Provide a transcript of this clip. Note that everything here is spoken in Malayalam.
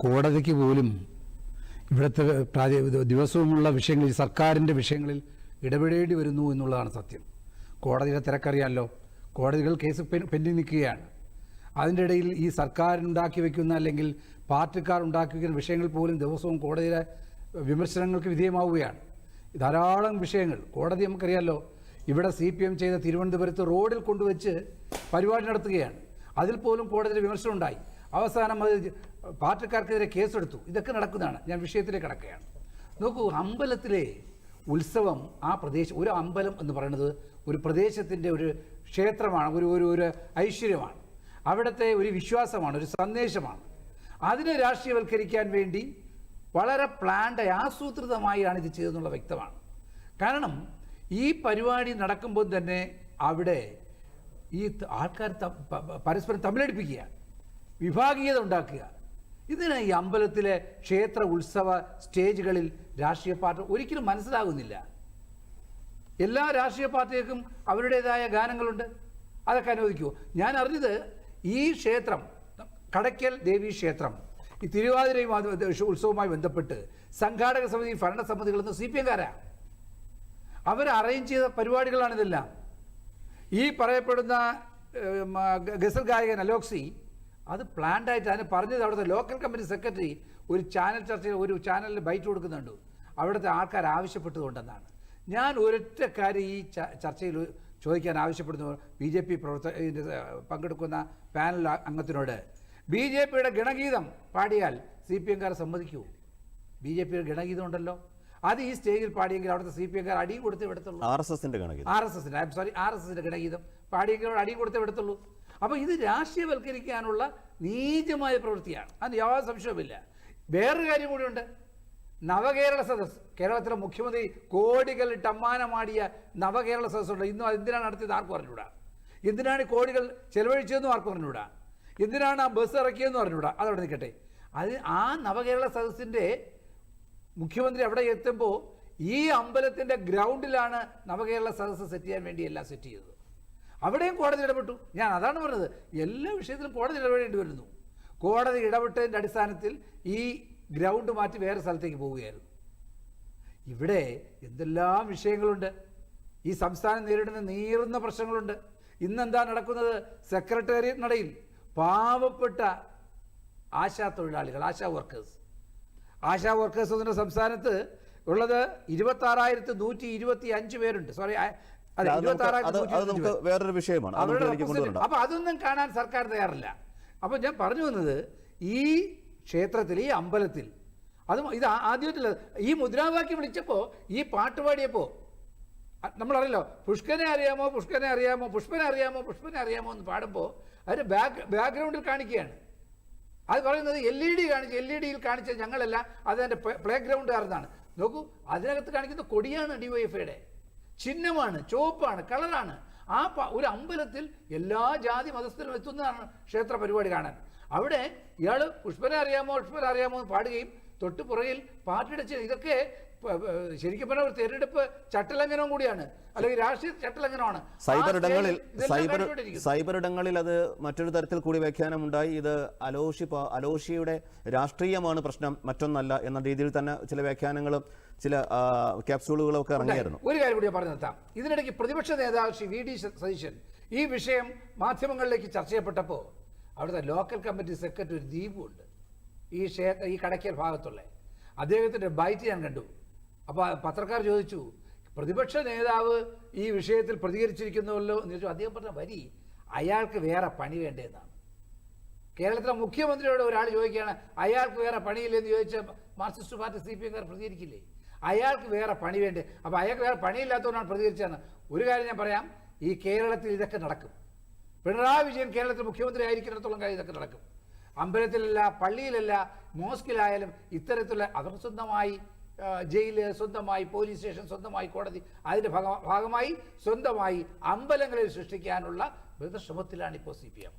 കോടതിക്ക് പോലും ഇവിടുത്തെ ദിവസവുമുള്ള വിഷയങ്ങളിൽ സർക്കാരിന്റെ വിഷയങ്ങളിൽ ഇടപെടേണ്ടി വരുന്നു എന്നുള്ളതാണ് സത്യം. കോടതിയുടെ തിരക്കറിയാമല്ലോ കോടതികൾ കേസ് പെൻഡിങ് നിൽക്കുകയാണ്. അതിന്റെ ഇടയിൽ ഈ സർക്കാരുണ്ടാക്കി വയ്ക്കുന്ന അല്ലെങ്കിൽ പാർട്ടിക്കാർ ഉണ്ടാക്കി വയ്ക്കുന്ന വിഷയങ്ങൾ പോലും ദിവസവും കോടതിയുടെ വിമർശനങ്ങൾക്ക് വിധേയമാവുകയാണ്. ധാരാളം വിഷയങ്ങൾ. കോടതി നമുക്കറിയാമല്ലോ ഇവിടെ സി പി എം ചെയ്ത തിരുവനന്തപുരത്ത് റോഡിൽ കൊണ്ടുവച്ച് പരിപാടി നടത്തുകയാണ്. അതിൽ പോലും കോടതിയുടെ വിമർശനം ഉണ്ടായി. അവസാനം അത് പാർട്ടിക്കാർക്കെതിരെ കേസെടുത്തു. ഇതൊക്കെ നടക്കുന്നതാണ്. ഞാൻ വിഷയത്തിലേക്ക് കിടക്കുകയാണ്. നോക്കൂ അമ്പലത്തിലെ ഉത്സവം ആ പ്രദേശം ഒരു അമ്പലം എന്ന് പറയുന്നത് ഒരു പ്രദേശത്തിന്റെ ഒരു ക്ഷേത്രമാണ് ഒരു ഒരു ഒരു ഐശ്വര്യമാണ്. അവിടുത്തെ ഒരു വിശ്വാസമാണ് ഒരു സന്ദേശമാണ്. അതിനെ രാഷ്ട്രീയവൽക്കരിക്കാൻ വേണ്ടി വളരെ പ്ലാൻഡ് ആസൂത്രിതമായാണ് ഇത് ചെയ്തെന്നുള്ള വ്യക്തമാണ്. കാരണം ഈ പരിപാടി നടക്കുമ്പോൾ തന്നെ അവിടെ ഈ ആൾക്കാർ പരസ്പരം തമ്മിലടിപ്പിക്കുക വിഭാഗീയത ഉണ്ടാക്കുക. ഇതിന് ഈ അമ്പലത്തിലെ ക്ഷേത്ര ഉത്സവ സ്റ്റേജുകളിൽ രാഷ്ട്രീയ പാർട്ടി ഒരിക്കലും മനസ്സിലാകുന്നില്ല. എല്ലാ രാഷ്ട്രീയ പാർട്ടികൾക്കും അവരുടേതായ ഗാനങ്ങളുണ്ട്. അതൊക്കെ അനുവദിക്കുമോ ഞാൻ അറിഞ്ഞത് ഈ ക്ഷേത്രം കടയ്ക്കൽ ദേവി ക്ഷേത്രം ഈ തിരുവാതിരയും ഉത്സവവുമായി ബന്ധപ്പെട്ട് സംഘാടക സമിതി ഭരണസമിതികളെന്ന് സി പി എംകാരാണ് അവർ അറേഞ്ച് ചെയ്ത പരിപാടികളാണിതെല്ലാം. ഈ പറയപ്പെടുന്ന ഗസൽ ഗായകൻ അലോക്സി അത് പ്ലാൻഡ് ആയിട്ട് അതിന് പറഞ്ഞത് അവിടുത്തെ ലോക്കൽ കമ്മിറ്റി സെക്രട്ടറി ഒരു ചാനൽ ചർച്ചയിൽ ഒരു ചാനലിൽ ബൈറ്റ് കൊടുക്കുന്നുണ്ട്. അവിടുത്തെ ആൾക്കാർ ആവശ്യപ്പെട്ടതുകൊണ്ടെന്നാണ് ഞാൻ ഒരൊറ്റ കാര്യം ഈ ചർച്ചയിൽ ചോദിക്കാൻ ആവശ്യപ്പെടുന്നു ബി ജെ പി പ്രവർത്തക പങ്കെടുക്കുന്ന പാനൽ അംഗത്തിനോട്. ബി ജെ പിയുടെ ഗണഗീതം പാടിയാൽ സി പി എംകാർ സമ്മതിക്കൂ. ബി ജെ പിയുടെ ഗണഗീതം ഉണ്ടല്ലോ. അത് ഈ സ്റ്റേജിൽ പാടിയെങ്കിൽ അവിടുത്തെ സി പി എംകാർ അടിയും കൊടുത്ത് വിടത്തുള്ളൂ. ആർ എസ് എസിന്റെ ആർ എസ് എസിന്റെ I'm sorry R S ഗണഗീതം. പാടിയെങ്കിൽ അടിയും കൊടുത്തേ വിടത്തുള്ളൂ. അപ്പോൾ ഇത് രാഷ്ട്രീയവൽക്കരിക്കാനുള്ള നീചമായ പ്രവൃത്തിയാണ്. അതിന് യാതൊരു സംശയവുമില്ല. വേറൊരു കാര്യം കൂടിയുണ്ട്. നവകേരള സദസ് കേരളത്തിലെ മുഖ്യമന്ത്രി കോടികൾ ടമ്മാനമാടിയ നവകേരള സദസ്സുണ്ട്. ഇന്നും അതെന്തിനാണ് നടത്തിയത് ആർക്കും അറിഞ്ഞൂടാ. എന്തിനാണ് കോടികൾ ചെലവഴിച്ചതെന്നും ആർക്കും അറിഞ്ഞൂടാ. എന്തിനാണ് ആ ബസ് ഇറക്കിയതെന്ന് അറിഞ്ഞൂടാ. അതവിടെ നിൽക്കട്ടെ. അത് ആ നവകേരള സദസ്സിന്റെ മുഖ്യമന്ത്രി അവിടെ എത്തുമ്പോൾ ഈ അമ്പലത്തിന്റെ ഗ്രൗണ്ടിലാണ് നവകേരള സദസ്സ് സെറ്റ് ചെയ്യാൻ വേണ്ടി എല്ലാം സെറ്റ് ചെയ്തത്. അവിടെയും കോടതി ഇടപെട്ടു. ഞാൻ അതാണ് പറഞ്ഞത്. എല്ലാ വിഷയത്തിലും കോടതി ഇടപെടേണ്ടി വരുന്നു. കോടതി ഇടപെട്ടതിന്റെ അടിസ്ഥാനത്തിൽ ഈ ഗ്രൗണ്ട് മാറ്റി വേറെ സ്ഥലത്തേക്ക് പോവുകയായിരുന്നു. ഇവിടെ എന്തെല്ലാം വിഷയങ്ങളുണ്ട്? ഈ സംസ്ഥാനം നേരിടുന്ന നീറുന്ന പ്രശ്നങ്ങളുണ്ട്. ഇന്നെന്താ നടക്കുന്നത്? സെക്രട്ടേറിയറ്റ് നടയിൽ പാവപ്പെട്ട ആശാ തൊഴിലാളികൾ ആശാ വർക്കേഴ്സ് ആശാ വർക്കേഴ്സ് എന്ന സംസ്ഥാനത്ത് ഉള്ളത് ഇരുപത്താറായിരത്തി നൂറ്റി ഇരുപത്തി അഞ്ച് പേരുണ്ട് സോറി അതെ നമുക്ക് വേറൊരു വിഷയമാണ്. അപ്പൊ അതൊന്നും കാണാൻ സർക്കാർ തയ്യാറില്ല. അപ്പൊ ഞാൻ പറഞ്ഞു വന്നത് ഈ ക്ഷേത്രത്തിൽ ഈ അമ്പലത്തിൽ അത് ഇത് ആ- ഈ മുദ്രാവാക്യം വിളിച്ചപ്പോൾ ഈ പാട്ട് പാടിയപ്പോൾ നമ്മളറിയല്ലോ പുഷ്കനെ അറിയാമോ പുഷ്കനെ അറിയാമോ പുഷ്പനെ അറിയാമോ പുഷ്പനെ അറിയാമോ എന്ന് പാടുമ്പോൾ അതിന്റെ ബാക്ക് ബാക്ക്ഗ്രൗണ്ടിൽ കാണിക്കുകയാണ്. അത് പറയുന്നത് എൽ ഇ ഡി കാണിച്ച് എൽ ഇ ഡിയിൽ കാണിച്ച ഞങ്ങളെല്ലാം അതിന്റെ പ്ലേ ഗ്രൗണ്ടുകാരെന്നാണ് നോക്കൂ അതിനകത്ത് കാണിക്കുന്ന കൊടിയാണ് ഡി വൈ എഫ് ഐയുടെ ചിഹ്നമാണ് ചുവപ്പാണ് കളറാണ്. ആ ഒരു അമ്പലത്തിൽ എല്ലാ ജാതി മതസ്ഥരും എത്തുന്നതാണ് ക്ഷേത്ര പരിപാടി കാണാൻ. അവിടെ ഇയാൾ പുഷ്പനെ അറിയാമോ പുഷ്പനെ അറിയാമോ എന്ന് പാടുകയും തൊട്ട് പുറകിൽ പാർട്ടിയുടെ ഇതൊക്കെ ശരിക്കും പറഞ്ഞാൽ ഒരു തെരഞ്ഞെടുപ്പ് ചട്ടലംഘനവും കൂടിയാണ്. അല്ലെങ്കിൽ രാഷ്ട്രീയ ചട്ടലംഘനമാണ്. സൈബർ ഇടങ്ങളിൽ സൈബർ സൈബർ ഇടങ്ങളിൽ അത് മറ്റൊരു തരത്തിൽ കൂടി വ്യാഖ്യാനമുണ്ടായി. ഇത് അലോഷി അലോഷിയുടെ രാഷ്ട്രീയമാണ് പ്രശ്നം മറ്റൊന്നല്ല എന്ന രീതിയിൽ തന്നെ ചില വ്യാഖ്യാനങ്ങളും ചില ക്യാപ്സൂളുകളും ഒക്കെ ഇറങ്ങിയായിരുന്നു. ഒരു കാര്യം കൂടി പറഞ്ഞു നിർത്താം ഇതിനിടയ്ക്ക് പ്രതിപക്ഷ നേതാവ് ശ്രീ വി ഡി സതീശൻ ഈ വിഷയം മാധ്യമങ്ങളിലേക്ക് ചർച്ച ചെയ്യപ്പെട്ടപ്പോൾ അവിടുത്തെ ലോക്കൽ കമ്മിറ്റി സെക്രട്ടറി ഒരു ദീപുണ്ട് ഈ ക്ഷേത്ര ഈ കടയ്ക്കൽ ഭാഗത്തുള്ള. അദ്ദേഹത്തിന്റെ ബൈറ്റ് ഞാൻ കണ്ടു. അപ്പോൾ പത്രക്കാർ ചോദിച്ചു പ്രതിപക്ഷ നേതാവ് ഈ വിഷയത്തിൽ പ്രതികരിച്ചിരിക്കുന്നുവല്ലോ? എന്ന് ചോദിച്ചു. അദ്ദേഹം പറഞ്ഞ വരി അയാൾക്ക് വേറെ പണി വേണ്ടതെന്നാണ് കേരളത്തിലെ മുഖ്യമന്ത്രിയോട് ഒരാൾ ചോദിക്കുകയാണ് അയാൾക്ക് വേറെ പണിയില്ലെന്ന് ചോദിച്ച മാർക്സിസ്റ്റ് പാർട്ടി സി പി എംകാർ പ്രതികരിക്കില്ലേ? അയാൾക്ക് വേറെ പണി വേണ്ടേ? അപ്പോൾ അയാൾക്ക് വേറെ പണിയില്ലാത്തതുകൊണ്ടാണ് പ്രതികരിച്ചതെന്ന്. ഒരു കാര്യം ഞാൻ പറയാം ഈ കേരളത്തിൽ ഇതൊക്കെ നടക്കും. പിണറായി വിജയൻ കേരളത്തിൽ മുഖ്യമന്ത്രി ആയിരിക്കുന്നിടത്തോളം കാര്യം ഇതൊക്കെ നടക്കും. അമ്പലത്തിലല്ല പള്ളിയിലല്ല മോസ്കിലായാലും ഇത്തരത്തിലുള്ള അവർ സ്വന്തമായി ജയിൽ സ്വന്തമായി പോലീസ് സ്റ്റേഷൻ സ്വന്തമായി കോടതി അതിന്റെ ഭാഗമായി സ്വന്തമായി അമ്പലങ്ങളിൽ സൃഷ്ടിക്കാനുള്ള ശ്രമത്തിലാണ് ഇപ്പോൾ സി പി എം.